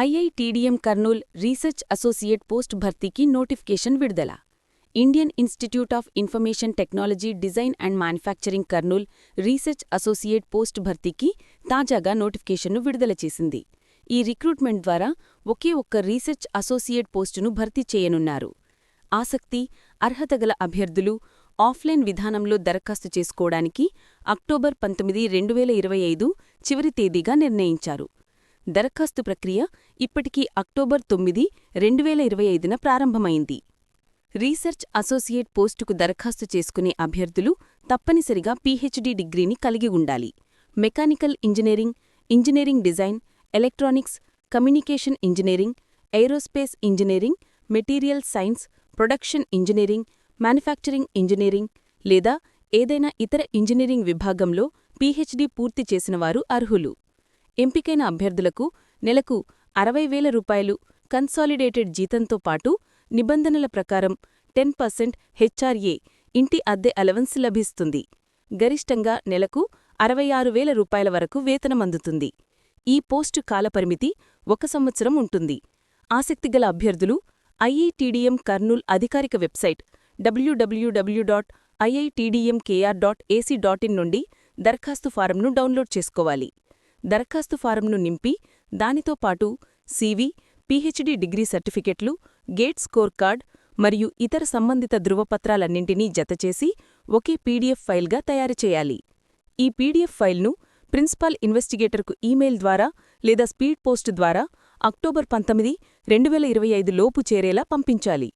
IITDM Kurnool research associate post భర్తీకి notification విడుదల. Indian Institute of Information Technology Design and Manufacturing Kurnool research associate post భర్తీకి తాజాగా నోటిఫికేషన్ను విడుదల చేసింది. ఈ రిక్రూట్మెంట్ ద్వారా ఒకే ఒక్క రీసెర్చ్ అసోసియేట్ పోస్టును భర్తీ చేయనున్నారు. ఆసక్తి అర్హత గల అభ్యర్థులు ఆఫ్లైన్ విధానంలో దరఖాస్తు చేసుకోవడానికి అక్టోబర్ పంతొమ్మిది రెండు వేల ఇరవై ఐదు చివరి తేదీగా నిర్ణయించారు. దరఖాస్తు ప్రక్రియ ఇప్పటికీ అక్టోబర్ తొమ్మిది రెండు వేల ఇరవై ఐదున ప్రారంభమైంది. రీసెర్చ్ అసోసియేట్ పోస్టుకు దరఖాస్తు చేసుకునే అభ్యర్థులు తప్పనిసరిగా పీహెచ్డీ డిగ్రీని కలిగి ఉండాలి. Mechanical engineering engineering design electronics communication engineering aerospace engineering material science production engineering manufacturing engineering లేదా ఏదైనా ఇతర ఇంజనీరింగ్ విభాగంలో పీహెచ్డీ పూర్తి చేసినవారు అర్హులు. ఎంపికైన అభ్యర్థులకు నెలకు అరవై వేల రూపాయలు కన్సాలిడేటెడ్ జీతంతో పాటు నిబంధనల ప్రకారం టెన్ పర్సెంట్ హెచ్ఆర్ఏ ఇంటి అద్దె అలవెన్స్ లభిస్తుంది. గరిష్టంగా నెలకు అరవై ఆరు వేల రూపాయల వరకు వేతనమందుతుంది ఈ పోస్టు కాలపరిమితి ఒక సంవత్సరం ఉంటుంది. ఆసక్తిగల అభ్యర్థులు ఐఐటీడీఎం కర్నూల్ అధికారిక website WWW dot IITDMKR dot AC dot IN నుండి దరఖాస్తు ఫారంను డౌన్లోడ్ చేసుకోవాలి. దరఖాస్తు ఫారంను నింపి దానితో పాటు సీవీ పీహెచ్డీ డిగ్రీ సర్టిఫికెట్లు గేట్ స్కోర్ కార్డ్ మరియు ఇతర సంబంధిత ధృవపత్రాలన్నింటినీ జతచేసి ఒకే పీడీఎఫ్ ఫైల్గా తయారుచేయాలి ఈ పీడీఎఫ్ ఫైల్ను ప్రిన్సిపాల్ ఇన్వెస్టిగేటర్కు ఈమెయిల్ ద్వారా లేదా స్పీడ్ పోస్ట్ ద్వారా అక్టోబర్ పంతొమ్మిది రెండు వేల ఇరవై ఐదు లోపు చేరేలా పంపించాలి.